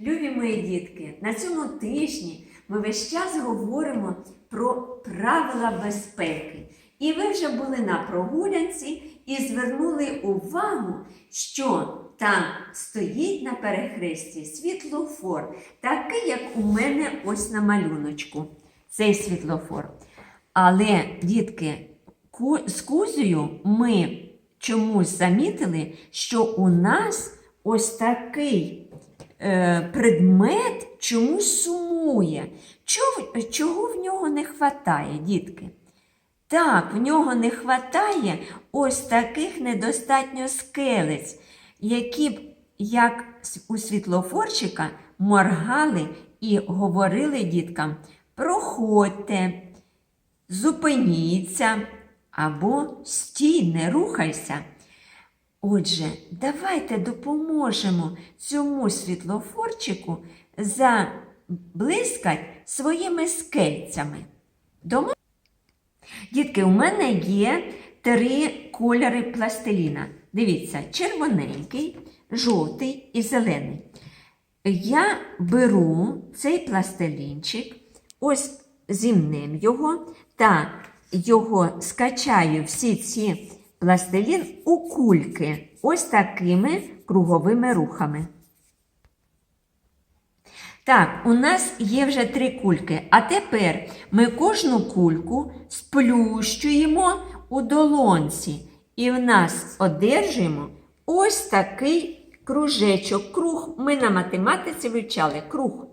Любі мої дітки, на цьому тижні ми весь час говоримо про правила безпеки. І ви вже були на прогулянці і звернули увагу, що там стоїть на перехресті світлофор, такий, як у мене ось на малюночку. Цей світлофор. Але, дітки, з Кузею ми чомусь замітили, що у нас ось такий предмет чомусь сумує. Чого, чого в нього не вистачає, дітки? Так, в нього не вистачає ось таких недостатньо скелець, які б, як у світлофорчика, моргали і говорили діткам: проходьте, зупиніться або стій, не рухайся. Отже, давайте допоможемо цьому світлофорчику заблискать своїми скельцями. Дома? Дітки, у мене є три кольори пластиліна. Дивіться, червоненький, жовтий і зелений. Я беру цей пластилінчик, ось зімнем його та його скачаю всі ці пластилін у кульки ось такими круговими рухами. Так, у нас є вже три кульки, а тепер ми кожну кульку сплющуємо у долонці, і в нас одержуємо ось такий кружечок. Круг. Ми на математиці вивчали круг.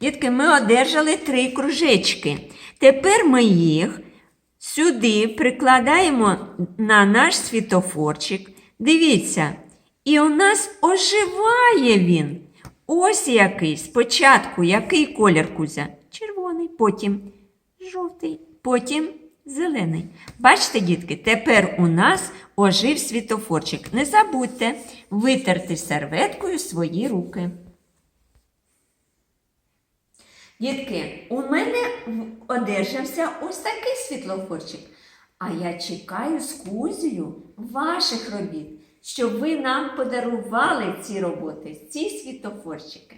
Дітки, ми одержали три кружечки. Тепер ми їх сюди прикладаємо на наш світофорчик. Дивіться, і у нас оживає він. Ось який. Спочатку який колір кузя? Червоний, потім жовтий, потім зелений. Бачите, дітки, тепер у нас ожив світофорчик. Не забудьте витерти серветкою свої руки. Дітки, у мене одержався ось такий світлофорчик. А я чекаю з Кузею ваших робіт, щоб ви нам подарували ці роботи, ці світлофорчики.